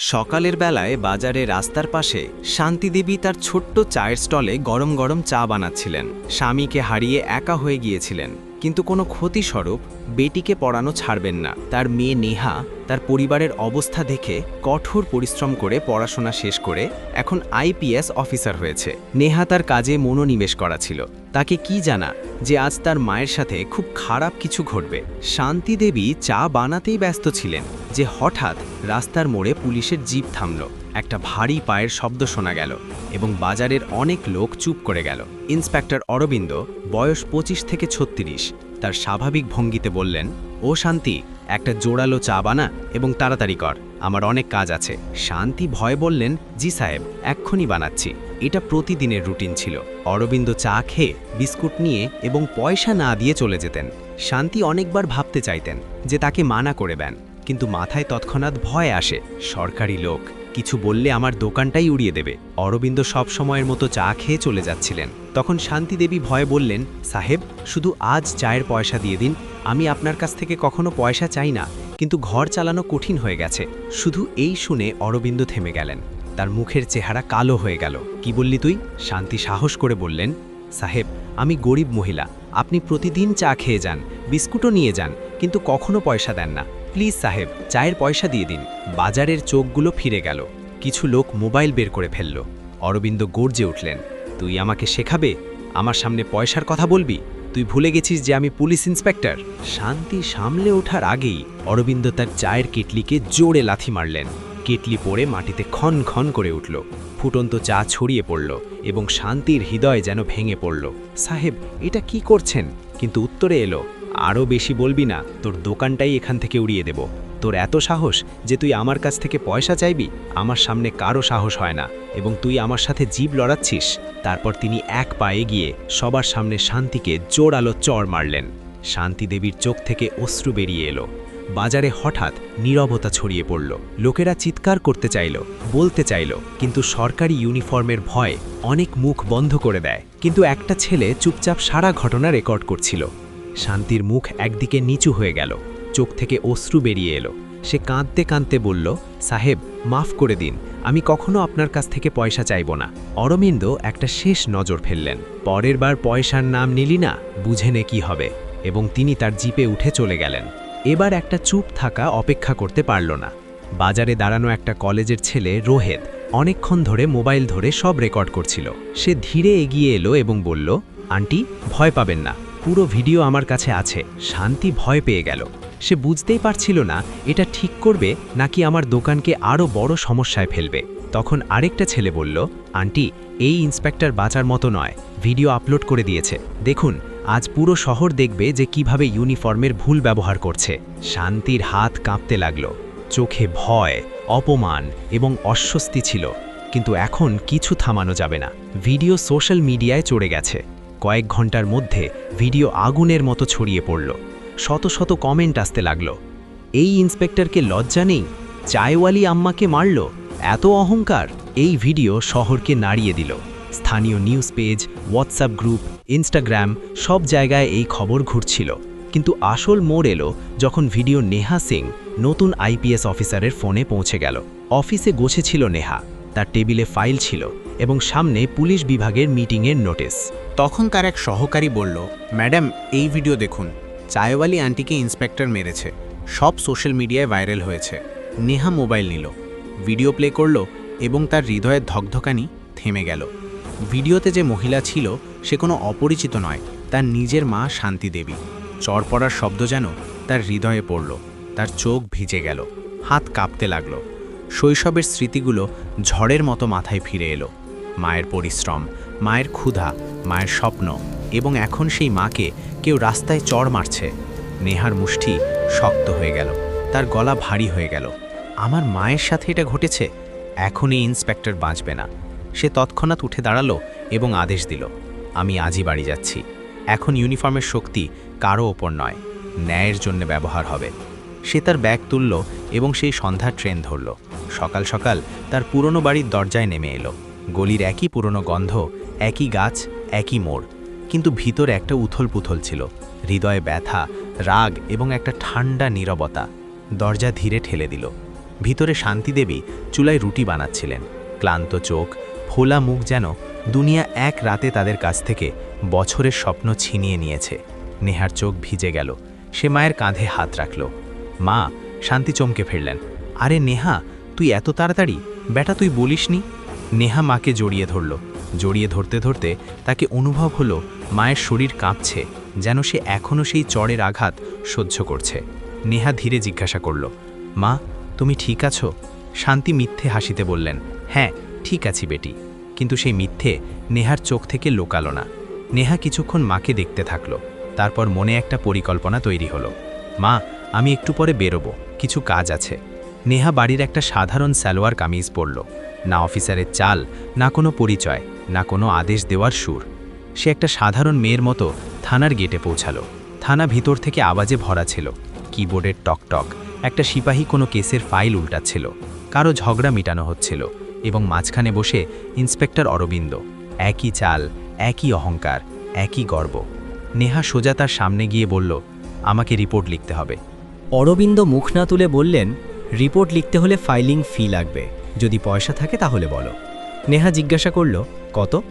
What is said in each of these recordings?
সকালের বেলায় বাজারে রাস্তার পাশে শান্তিদেবী তার ছোট্ট চায়ের স্টলে গরম গরম চা বানাচ্ছিলেন। স্বামীকে হারিয়ে একা হয়ে গিয়েছিলেন। কিন্তু কোনো ক্ষতিস্বরূপ বেটিকে পড়ানো ছাড়বেন না। তার মেয়ে নেহা তার পরিবারের অবস্থা দেখে কঠোর পরিশ্রম করে পড়াশোনা শেষ করে এখন আইপিএস অফিসার হয়েছে। নেহা তার কাজে মনোনিবেশ করা ছিল। তাকে কি জানা যে আজ তার মায়ের সাথে খুব খারাপ কিছু ঘটবে। শান্তি দেবী চা বানাতেই ব্যস্ত ছিলেন, যে হঠাৎ রাস্তার মোড়ে পুলিশের জিপ থামল। একটা ভারী পায়ের শব্দ শোনা গেল এবং বাজারের অনেক লোক চুপ করে গেল। ইন্সপেক্টর অরবিন্দ, বয়স পঁচিশ থেকে ছত্রিশ তার স্বাভাবিক ভঙ্গিতে বললেন, ও শান্তি, একটা জোড়ালো চা বানা এবং তাড়াতাড়ি কর, আমার অনেক কাজ আছে। শান্তি ভয় বললেন, জি সাহেব, এক্ষুনি বানাচ্ছি। এটা প্রতিদিনের রুটিন ছিল। অরবিন্দ চা খেয়ে, বিস্কুট নিয়ে এবং পয়সা না দিয়ে চলে যেতেন। শান্তি অনেকবার ভাবতে চাইতেন যে তাকে মানা করে দেন, কিন্তু মাথায় তৎক্ষণাৎ ভয় আসে, সরকারি লোক। কিছু বললে আমার দোকানটাই উড়িয়ে দেবে। অরবিন্দ সব সময়ের মতো চা খেয়ে চলে যাচ্ছিলেন। তখন শান্তিদেবী ভয়ে বললেন, সাহেব, শুধু আজ চায়ের পয়সা দিয়ে দিন। আমি আপনার কাছ থেকে কখনো পয়সা চাই না, কিন্তু ঘর চালানো কঠিন হয়ে গেছে। শুধু এই শুনে অরবিন্দ থেমে গেলেন। তার মুখের চেহারা কালো হয়ে গেল। কি বললি তুই? শান্তি সাহস করে বললেন, সাহেব, আমি গরিব মহিলা। আপনি প্রতিদিন চা খেয়ে যান, বিস্কুটও নিয়ে যান, কিন্তু কখনো পয়সা দেন না। প্লিজ সাহেব, চায়ের পয়সা দিয়ে দিন। বাজারের চোখগুলো ফিরে গেল। কিছু লোক মোবাইল বের করে ফেলল। অরবিন্দ গর্জে উঠলেন, তুই আমাকে শেখাবে? আমার সামনে পয়সার কথা বলবি? তুই ভুলে গেছিস যে আমি পুলিশ ইন্সপেক্টর? শান্তি সামলে ওঠার আগেই অরবিন্দ তার চায়ের কেটলিকে জোরে লাথি মারলেন। কেটলি পড়ে মাটিতে ক্ষণ ক্ষণ করে উঠল। ফুটন্ত চা ছড়িয়ে পড়ল এবং শান্তির হৃদয় যেন ভেঙে পড়ল। সাহেব, এটা কি করছেন? কিন্তু উত্তরে এলো আরও বেশি বলবি না, তোর দোকানটাই এখান থেকে উড়িয়ে দেব। তোর এত সাহস যে তুই আমার কাছ থেকে পয়সা চাইবি, আমার সামনে কারও সাহস হয় না এবং তুই আমার সাথে জীব লড়াচ্ছিস। তারপর তিনি এক পায়ে গিয়ে সবার সামনে শান্তিকে জোরালো চড় মারলেন। শান্তি দেবীর চোখ থেকে অশ্রু বেরিয়ে এলো। বাজারে হঠাৎ নীরবতা ছড়িয়ে পড়ল। লোকেরা চিৎকার করতে চাইল, বলতে চাইল, কিন্তু সরকারি ইউনিফর্মের ভয় অনেক মুখ বন্ধ করে দেয়। কিন্তু একটা ছেলে চুপচাপ সারা ঘটনা রেকর্ড করছিল। শান্তির মুখ একদিকে নিচু হয়ে গেল, চোখ থেকে অশ্রু বেরিয়ে এলো। সে কাঁদতে কাঁদতে বলল, সাহেব, মাফ করে দিন, আমি কখনো আপনার কাছ থেকে পয়সা চাইব না। অরবিন্দ একটা শেষ নজর ফেললেন। পরের বার পয়সার নাম নিলি না, বুঝে নে কি হবে, এবং তিনি তার জিপে উঠে চলে গেলেন। এবার একটা চুপ থাকা অপেক্ষা করতে পারল না। বাজারে দাঁড়ানো একটা কলেজের ছেলে রোহেদ অনেকক্ষণ ধরে মোবাইল ধরে সব রেকর্ড করছিল। সে ধীরে এগিয়ে এলো এবং বলল, আন্টি, ভয় পাবেন না। পুরো ভিডিও আমার কাছে আছে। শান্তি ভয় পেয়ে গেল। সে বুঝতেই পারছিল না এটা ঠিক করবে নাকি আমার দোকানকে আরও বড় সমস্যায় ফেলবে। তখন আরেকটা ছেলে বলল, আন্টি, এই ইন্সপেক্টর বাঁচার মতো নয়। ভিডিও আপলোড করে দিয়েছে। দেখুন, আজ পুরো শহর দেখবে যে কীভাবে ইউনিফর্মের ভুল ব্যবহার করছে। শান্তির হাত কাঁপতে লাগল। চোখে ভয়, অপমান এবং অস্বস্তি ছিল। কিন্তু এখন কিছু থামানো যাবে না। ভিডিও সোশ্যাল মিডিয়ায় চড়ে গেছে। কয়েক ঘণ্টার মধ্যে ভিডিও আগুনের মতো ছড়িয়ে পড়ল। শত শত কমেন্ট আসতে লাগল। এই ইন্সপেক্টরকে লজ্জা নেই? চায়ওয়ালি আম্মাকে মারল? এত অহংকার? এই ভিডিও শহরকে নাড়িয়ে দিল। স্থানীয় news page, WhatsApp group, Instagram সব জায়গায় এই খবর ঘুরছিল। কিন্তু আসল মোড় এলো যখন ভিডিও নেহা সিং নতুন আইপিএস অফিসারের ফোনে পৌঁছে গেল। অফিসে গোছেছিল নেহা। তার টেবিলে ফাইল ছিল এবং সামনে পুলিশ বিভাগের মিটিংয়ের নোটিস তখন তার এক সহকারী বলল, ম্যাডাম, এই ভিডিও দেখুন। চায়ওয়ালি আন্টিকে ইন্সপেক্টর মেরেছে। সব সোশ্যাল মিডিয়ায় ভাইরাল হয়েছে। নেহা মোবাইল নিল। ভিডিও প্লে করল এবং তার হৃদয়ের ধকধকানি থেমে গেল। ভিডিওতে যে মহিলা ছিল, সে কোনো অপরিচিত নয়। তার নিজের মা শান্তি দেবী। চর পড়ার শব্দ যেন তার হৃদয়ে পড়ল। তার চোখ ভিজে গেল। হাত কাঁপতে লাগল। শৈশবের স্মৃতিগুলো ঝড়ের মতো মাথায় ফিরে এলো। মায়ের পরিশ্রম, মায়ের ক্ষুধা, মায়ের স্বপ্ন এবং এখন সেই মাকে কেউ রাস্তায় চড় মারছে। নেহার মুষ্টি শক্ত হয়ে গেল, তার গলা ভারী হয়ে গেল। আমার মায়ের সাথে এটা ঘটেছে? এখন এই ইন্সপেক্টর বাঁচবে না। সে তৎক্ষণাৎ উঠে দাঁড়াল এবং আদেশ দিল, আমি আজই বাড়ি যাচ্ছি। এখন ইউনিফর্মের শক্তি কারও ওপর নয়, ন্যায়ের জন্য ব্যবহার হবে। সে তার ব্যাগ তুলল এবং সেই সন্ধ্যার ট্রেন ধরল। সকাল সকাল তার পুরনো বাড়ির দরজায় নেমে এলো। গলির একই পুরনো গন্ধ, একই গাছ, একই মোড়, কিন্তু ভিতর একটা উথল পুথল ছিল। হৃদয়ে ব্যথা, রাগ এবং একটা ঠান্ডা নীরবতা। দরজা ধীরে ঠেলে দিল। ভিতরে শান্তিদেবী চুলায় রুটি বানাচ্ছিলেন। ক্লান্ত চোখ, ফোলা মুখ যেন দুনিয়া এক রাতে তাদের কাছ থেকে বছরের স্বপ্ন ছিনিয়ে নিয়েছে। নেহার চোখ ভিজে গেল। সে মায়ের কাঁধে হাত রাখল। মা শান্তি চমকে ফিরলেন আরে নেহা, তুই এত তাড়াতাড়ি? বেটা, তুই বলিসনি? নেহা মাকে জড়িয়ে ধরল। জড়িয়ে ধরতে ধরতে তাকে অনুভব হলো মায়ের শরীর কাঁপছে, যেন সে এখনও সেই চড়ের আঘাত সহ্য করছে। নেহা ধীরে জিজ্ঞাসা করল, মা, তুমি ঠিক আছো? শান্তি মিথ্যে হাসিতে বললেন হ্যাঁ ঠিক আছি বেটি। কিন্তু সেই মিথ্যে নেহার চোখ থেকে লোকালো না। নেহা কিছুক্ষণ মাকে দেখতে থাকল, তারপর মনে একটা পরিকল্পনা তৈরি হলো। মা আমি একটু পরে বেরোবো, কিছু কাজ আছে। নেহা বাড়ির একটা সাধারণ সালোয়ার কামিজ পরল। না অফিসারের চাল, না কোনো পরিচয়, না কোনো আদেশ দেওয়ার সুর। সে একটা সাধারণ মেয়ের মতো থানার গেটে পৌঁছালো। থানা ভিতর থেকে আওয়াজে ভরা ছিল। কিবোর্ডের টকটক একটা সিপাহী কোনো কেসের ফাইল উল্টাচ্ছিল। কারও ঝগড়া মিটানো হচ্ছিল এবং মাঝখানে বসে ইন্সপেক্টর অরবিন্দ, একই চাল, একই অহংকার, একই গর্ব। নেহা সোজা তার সামনে গিয়ে বলল, আমাকে রিপোর্ট লিখতে হবে। অরবিন্দ মুখ না তুলে বললেন, রিপোর্ট লিখতে হলে ফাইলিং ফি লাগবে। যদি পয়সা থাকে তাহলে বলো। নেহা জিজ্ঞাসা করল, কত?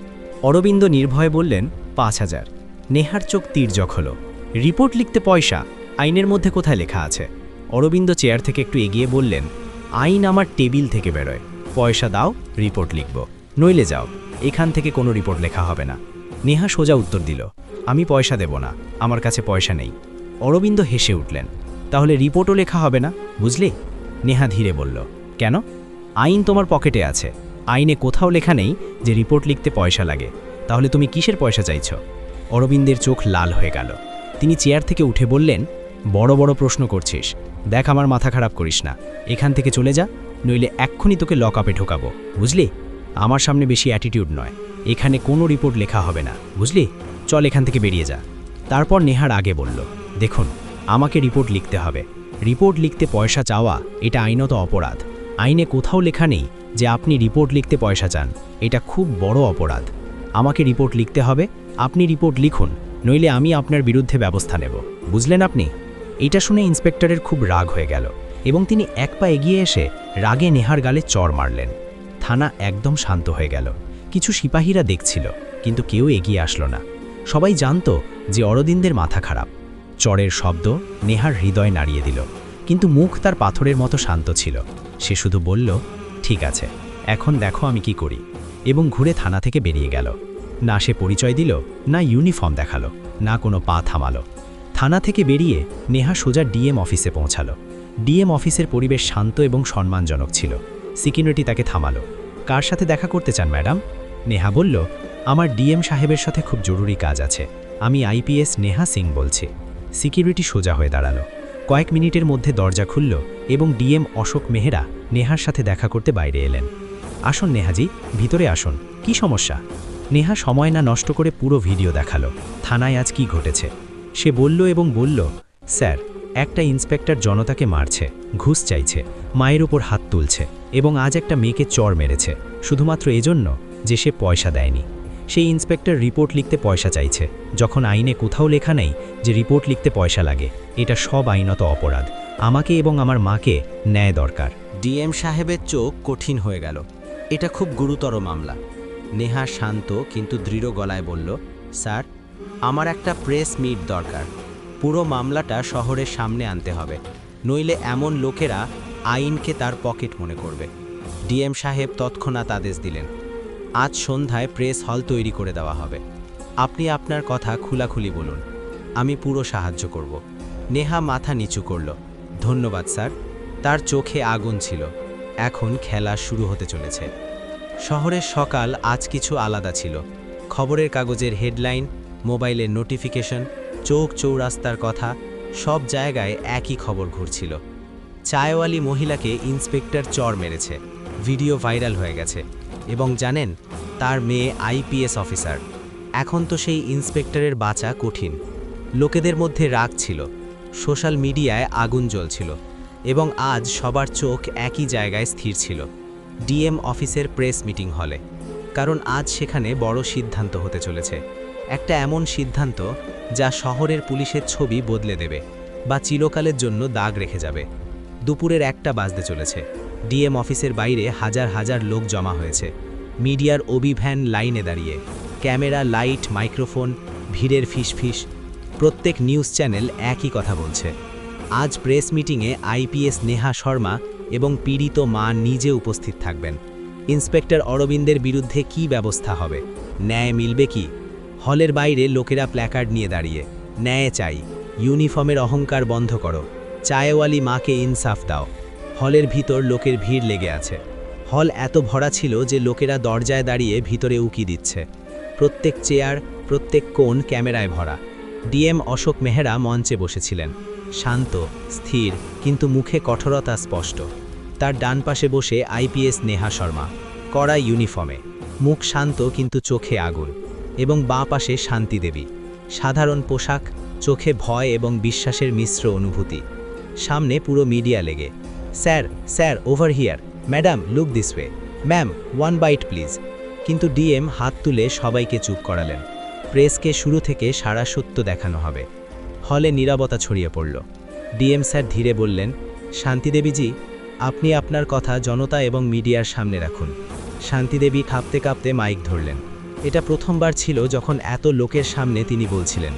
অরবিন্দ নির্ভয়ে বললেন, পাঁচ হাজার। নেহার চোখ তীর্যক হলো। রিপোর্ট লিখতে পয়সা? আইনের মধ্যে কোথায় লেখা আছে? অরবিন্দ চেয়ার থেকে একটু এগিয়ে বললেন, আইন আমার টেবিল থেকে বেরোয়। পয়সা দাও, রিপোর্ট লিখব। নইলে যাও, এখান থেকে কোনো রিপোর্ট লেখা হবে না। নেহা সোজা উত্তর দিল, আমি পয়সা দেব না, আমার কাছে পয়সা নেই। অরবিন্দ হেসে উঠলেন তাহলে রিপোর্টও লেখা হবে না, বুঝলি? নেহা ধীরে বলল, কেন? আইন তোমার পকেটে আছে। আইনে কোথাও লেখা নেই যে রিপোর্ট লিখতে পয়সা লাগে। তাহলে তুমি কিসের পয়সা চাইছ? অরবিন্দের চোখ লাল হয়ে গেল। তিনি চেয়ার থেকে উঠে বললেন, বড় বড় প্রশ্ন করছিস। দেখ আমার মাথা খারাপ করিস না। এখান থেকে চলে যা, নইলে এক্ষুনি তোকে লক আপে ঢোকাবো, বুঝলি? আমার সামনে বেশি অ্যাটিটিউড নয়। এখানে কোনো রিপোর্ট লেখা হবে না, বুঝলি? চল এখান থেকে বেরিয়ে যা। তারপর নেহার আগে বলল, দেখুন আমাকে রিপোর্ট লিখতে হবে। রিপোর্ট লিখতে পয়সা চাওয়া, এটা আইনত অপরাধ। আইনে কোথাও লেখা নেই যে আপনি রিপোর্ট লিখতে পয়সা চান। এটা খুব বড় অপরাধ। আমাকে রিপোর্ট লিখতে হবে, আপনি রিপোর্ট লিখুন, নইলে আমি আপনার বিরুদ্ধে ব্যবস্থা নেব। বুঝলেন আপনি? এটা শুনে ইন্সপেক্টরের খুব রাগ হয়ে গেল এবং তিনি এক পা এগিয়ে এসে রাগে নেহার গালে চর মারলেন। থানা একদম শান্ত হয়ে গেল। কিছু সিপাহীরা দেখছিল, কিন্তু কেউ এগিয়ে আসলো না। সবাই জানত যে অরদিনদের মাথা খারাপ। চরের শব্দ নেহার হৃদয় নাড়িয়ে দিল। কিন্তু মুখ তার পাথরের মতো শান্ত ছিল। সে শুধু বলল, ঠিক আছে, এখন দেখো আমি কি করি। এবং ঘুরে থানা থেকে বেরিয়ে গেল। না সে পরিচয় দিল, না ইউনিফর্ম দেখাল, না কোনো পা থামালো। থানা থেকে বেরিয়ে নেহা সোজা ডিএম অফিসে পৌঁছালো। ডিএম অফিসের পরিবেশ শান্ত এবং সম্মানজনক ছিল। সিকিউরিটি তাকে থামালো। কার সাথে দেখা করতে চান, ম্যাডাম? নেহা বলল, আমার ডিএম সাহেবের সাথে খুব জরুরি কাজ আছে। আমি আইপিএস নেহা সিং বলছি। সিকিউরিটি সোজা হয়ে দাঁড়াল। কয়েক মিনিটের মধ্যে দরজা খুলল এবং ডিএম অশোক মেহরা নেহার সাথে দেখা করতে বাইরে এলেন। আসুন নেহাজি, ভিতরে আসুন। কি সমস্যা? নেহা সময় না নষ্ট করে পুরো ভিডিও দেখাল। থানায় আজ কি ঘটেছে? সে বলল এবং বলল, স্যার, একটা ইন্সপেক্টর জনতাকে মারছে, ঘুষ চাইছে, মায়ের উপর হাত তুলছে এবং আজ একটা মেয়েকে চর মেরেছে। শুধুমাত্র এজন্য যে সে পয়সা দেয়নি। সেই ইন্সপেক্টর রিপোর্ট লিখতে পয়সা চাইছে। যখন আইনে কোথাও লেখা নেই যে রিপোর্ট লিখতে পয়সা লাগে, এটা সব আইনত অপরাধ। আমাকে এবং আমার মাকে ন্যায় দরকার। ডিএম সাহেবের চোখ কঠিন হয়ে গেল। এটা খুব গুরুতর মামলা। নেহা শান্ত কিন্তু দৃঢ় গলায় বলল, স্যার, আমার একটা প্রেস মিট দরকার। পুরো মামলাটা শহরের সামনে আনতে হবে। নইলে এমন লোকেরা আইনকে তার পকেট মনে করবে। ডিএম সাহেব তৎক্ষণাৎ আদেশ দিলেন। আজ সন্ধ্যায় প্রেস হল তৈরি করে দেওয়া হবে। আপনি আপনার কথা খোলাখুলি বলুন। আমি পুরো সাহায্য করব। নেহা মাথা নিচু করল। ধন্যবাদ, স্যার। তার চোখে আগুন ছিল। এখন খেলা শুরু হতে চলেছে। শহরের সকাল আজ কিছু আলাদা ছিল। খবরের কাগজের হেডলাইন, মোবাইলের নোটিফিকেশন, চোখ চৌরাস্তার কথা, সব জায়গায় একই খবর ঘুরছিল। চায়ওয়ালি মহিলাকে ইন্সপেক্টর চর মেরেছে। ভিডিও ভাইরাল হয়ে গেছে। এবং জানেন, তার মেয়ে আইপিএস অফিসার। এখন তো সেই ইন্সপেক্টরের বাঁচা কঠিন। লোকেদের মধ্যে রাগ ছিল। সোশ্যাল মিডিয়ায় আগুন জ্বলছিল এবং আজ সবার চোখ একই জায়গায় স্থির ছিল। ডিএম অফিসের প্রেস মিটিং হলে। কারণ আজ সেখানে বড় সিদ্ধান্ত হতে চলেছে। একটা এমন সিদ্ধান্ত যা শহরের পুলিশের ছবি বদলে দেবে বা চিরকালের জন্য দাগ রেখে যাবে। দুপুরের একটা বাজতে চলেছে। ডিএম অফিসের বাইরে হাজার হাজার লোক জমা হয়েছে। মিডিয়ার অভিভ্যান লাইনে দাঁড়িয়ে, ক্যামেরা, লাইট, মাইক্রোফোন, ভিড়ের ফিসফিস, প্রত্যেক নিউজ চ্যানেল একই কথা বলছে। আজ প্রেস মিটিংয়ে আইপিএস নেহা শর্মা এবং পীড়িত মা নিজে উপস্থিত থাকবেন। ইন্সপেক্টর অরবিন্দের বিরুদ্ধে কি ব্যবস্থা হবে? ন্যায় মিলবে কি? হলের বাইরে লোকেরা প্ল্যাকার্ড নিয়ে দাঁড়িয়ে, ন্যায় চাই, ইউনিফর্মের অহংকার বন্ধ করো, চায়ওয়ালি মাকে ইনসাফ দাও। হলের ভিতর লোকের ভিড় লেগে আছে। হল এত ভরা ছিল যে লোকেরা দরজায় দাঁড়িয়ে ভিতরে উকি দিচ্ছে। প্রত্যেক চেয়ার, প্রত্যেক কোণ ক্যামেরায় ভরা। ডিএম অশোক মেহরা মঞ্চে বসেছিলেন। শান্ত, স্থির, কিন্তু মুখে কঠোরতা স্পষ্ট। তার ডান পাশে বসে আইপিএস নেহা শর্মা। কড়া ইউনিফর্মে। মুখ শান্ত কিন্তু চোখে আগুন। এবং বাঁ পাশে শান্তি দেবী। সাধারণ পোশাক, চোখে ভয় এবং বিশ্বাসের মিশ্র অনুভূতি। সামনে পুরো মিডিয়া লেগে। Sir sir over here madam look this way ma'am one bite please কিন্তু ডিএম হাত তুলে সবাইকে চুপ করালেন। প্রেসকে শুরু থেকে সারা সত্য দেখানো হবে। হলে নীরবতা ছড়িয়ে পড়ল। ডিএম স্যার ধীরে বললেন শান্তিদেবীজি আপনি আপনার কথা জনতা এবং মিডিয়ার সামনে রাখুন। শান্তিদেবী কাঁপতে কাঁপতে মাইক ধরলেন। এটা প্রথমবার ছিল যখন এত লোকের সামনে তিনি বলছিলেন,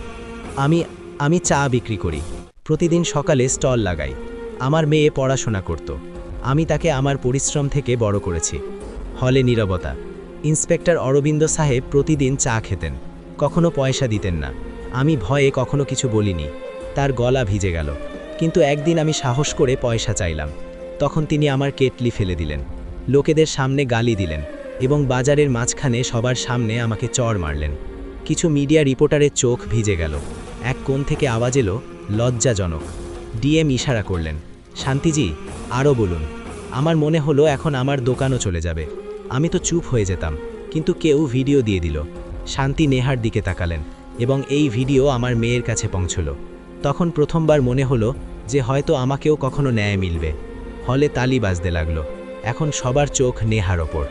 আমি আমি চা বিক্রি করি। প্রতিদিন সকালে স্টল লাগাই। আমার মেয়ে পড়াশোনা করত। আমি তাকে আমার পরিশ্রম থেকে বড় করেছি। হলে নীরবতা। ইন্সপেক্টর অরবিন্দ সাহেব প্রতিদিন চা খেতেন। কখনো পয়সা দিতেন না। আমি ভয়ে কখনো কিছু বলিনি। তার গলা ভিজে গেল। কিন্তু একদিন আমি সাহস করে পয়সা চাইলাম। তখন তিনি আমার কেটলি ফেলে দিলেন। লোকেদের সামনে গালি দিলেন এবং বাজারের মাঝখানে সবার সামনে আমাকে চর মারলেন। কিছু মিডিয়া রিপোর্টারের চোখ ভিজে গেল। এক কোণ থেকে আওয়াজ এলো, লজ্জাজনক। ডিএম ইশারা করলেন, শান্তিজি, আরও বলুন। আমার মনে হলো এখন আমার দোকানও চলে যাবে। আমি তো চুপ হয়ে যেতাম, কিন্তু কেউ ভিডিও দিয়ে দিল। শান্তি নেহার দিকে তাকালেন এবং এই ভিডিও আমার মেয়ের কাছে পৌঁছল। তখন প্রথমবার মনে হলো যে হয়তো আমাকেও কখনো ন্যায় মিলবে। হলে তালি বাজতে লাগল। এখন সবার চোখ নেহার ওপর।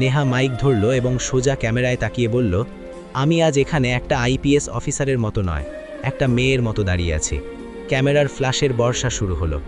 নেহা মাইক ধরল এবং সোজা ক্যামেরায় তাকিয়ে বলল, আমি আজ এখানে একটা আইপিএস অফিসারের মতো নয়, একটা মেয়ের মতো দাঁড়িয়ে আছি। ক্যামেরার ফ্ল্যাশের বর্ষা শুরু হলো।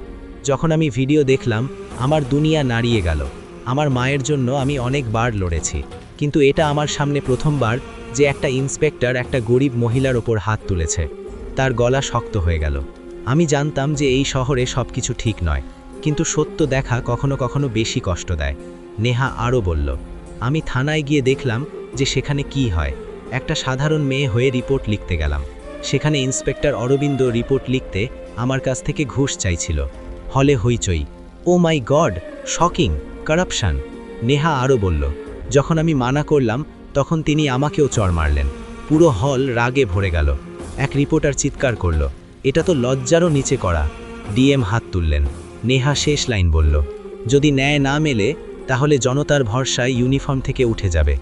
যখন আমি ভিডিও দেখলাম, আমার দুনিয়া নাড়িয়ে গেল। আমার মায়ের জন্য আমি অনেকবার লড়েছি। কিন্তু এটা আমার সামনে প্রথমবার যে একটা ইন্সপেক্টর একটা গরিব মহিলার ওপর হাত তুলেছে। তার গলা শক্ত হয়ে গেল। আমি জানতাম যে এই শহরে সব কিছু ঠিক নয়। কিন্তু সত্য দেখা কখনো কখনো বেশি কষ্ট দেয়। নেহা আরও বলল, আমি থানায় গিয়ে দেখলাম যে সেখানে কি হয়। একটা সাধারণ মেয়ে হয়ে রিপোর্ট লিখতে গেলাম। সেখানে ইন্সপেক্টর অরবিন্দ রিপোর্ট লিখতে আমার কাছ থেকে ঘুষ চাইছিল। হলে হইচই। ও my god, shocking, corruption. Neha আরও বলল, যখন আমি মানা করলাম, তখন তিনি আমাকেও চর মারলেন। পুরো হল রাগে ভরে গেল। এক রিপোর্টার চিৎকার করল, এটা তো লজ্জারও নিচে করা। ডিএম হাত তুললেন। নেহা শেষ লাইন বলল, যদি ন্যায় না মেলে, তাহলে জনতার ভরসায় ইউনিফর্ম থেকে উঠে যাবে।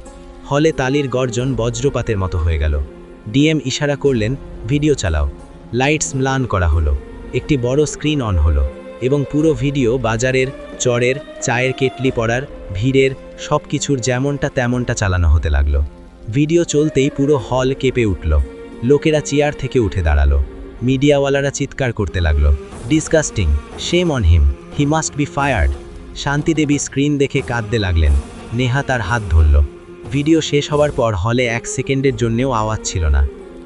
হলে তালির গর্জন বজ্রপাতের মতো হয়ে গেল। ডিএম ইশারা করলেন, ভিডিও চালাও। লাইটস ম্লান করা হলো। একটি বড় স্ক্রিন অন হলো এবং পুরো ভিডিও বাজারের, চরের, চায়ের কেটলি পড়ার, ভিড়ের সব কিছুর যেমনটা তেমনটা চালানো হতে লাগল। ভিডিও চলতেই পুরো হল কেঁপে উঠল। লোকেরা চেয়ার থেকে উঠে দাঁড়াল। মিডিয়াওয়ালারা চিৎকার করতে লাগল। Disgusting. Shame on him. He must be fired. Shantidevi screen দেখে কাঁদতে লাগলেন। নেহা তার হাত ধরল। ভিডিও শেষ হওয়ার পর হলে এক সেকেন্ডের জন্যেও আওয়াজ ছিল না।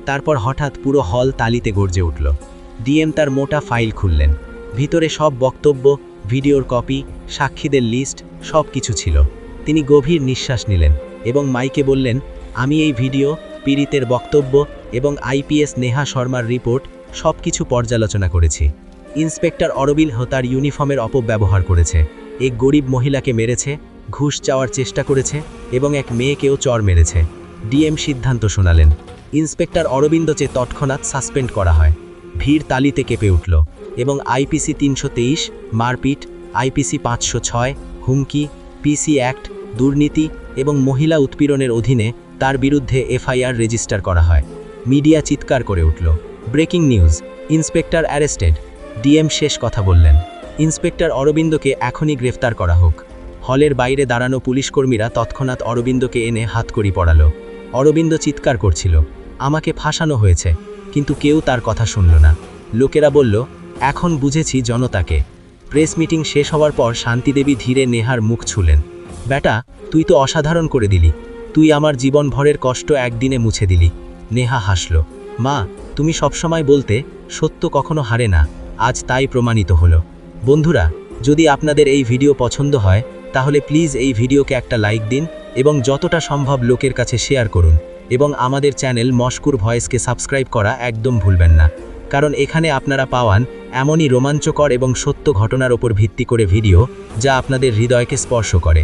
তারপর হঠাৎ পুরো হল তালিতে গর্জে উঠল। ডিএম তার মোটা ফাইল খুললেন। ভিতরে সব বক্তব্য, ভিডিওর কপি, সাক্ষীদের লিস্ট, সব কিছু ছিল। তিনি গভীর নিঃশ্বাস নিলেন এবং মাইকে বললেন, আমি এই ভিডিও, পীড়িতের বক্তব্য এবং আইপিএস নেহা শর্মার রিপোর্ট সব কিছু পর্যালোচনা করেছি। ইন্সপেক্টর অরবিল তার ইউনিফর্মের অপব্যবহার করেছে। এক গরিব মহিলাকে মেরেছে ঘুষ চাওয়ার চেষ্টা করেছে এবং এক মেয়েকেও চর মেরেছে। ডিএম সিদ্ধান্ত শোনালেন। ইন্সপেক্টর অরবিন্দ চে তৎক্ষণাৎ সাসপেন্ড করা হয়। ভিড় তালিতে কেঁপে উঠল এবং আইপিসি তিনশো তেইশ, মারপিট, আইপিসি পাঁচশো ছয়, হুমকি, পিসি অ্যাক্ট, দুর্নীতি এবং মহিলা উৎপীড়নের অধীনে তার বিরুদ্ধে এফআইআর রেজিস্টার করা হয়। মিডিয়া চিৎকার করে উঠল। Breaking news, inspector arrested. DM শেষ কথা বললেন। ইন্সপেক্টর অরবিন্দকে এখনই গ্রেফতার করা হোক। হলের বাইরে দাঁড়ানো পুলিশকর্মীরা তৎক্ষণাৎ অরবিন্দকে এনে হাতকড়ি পড়ালো। অরবিন্দ চিৎকার করছিল। আমাকে ফাঁসানো হয়েছে, কিন্তু কেউ তার কথা শুনল না। লোকেরা বলল, এখন বুঝেছি জনতাকে। প্রেস মিটিং শেষ হওয়ার পর শান্তিদেবী ধীরে নেহার মুখ ছুলেন। বেটা, তুই তো অসাধারণ করে দিলি। তুই আমার জীবন ভরের কষ্ট একদিনে মুছে দিলি। নেহা হাসল। মা, তুমি সবসময় বলতে, সত্য কখনো হারে না। আজ তাই প্রমাণিত হলো। বন্ধুরা, যদি আপনাদের এই ভিডিও পছন্দ হয় তাহলে প্লিজ এই ভিডিওকে একটা লাইক দিন এবং যতটা সম্ভব লোকের কাছে শেয়ার করুন এবং আমাদের চ্যানেল মস্কুর ভয়েসকে সাবস্ক্রাইব করা একদম ভুলবেন না। কারণ এখানে আপনারা পাওয়ান এমনই রোমাঞ্চকর এবং সত্য ঘটনার ওপর ভিত্তি করে ভিডিও যা আপনাদের হৃদয়কে স্পর্শ করে।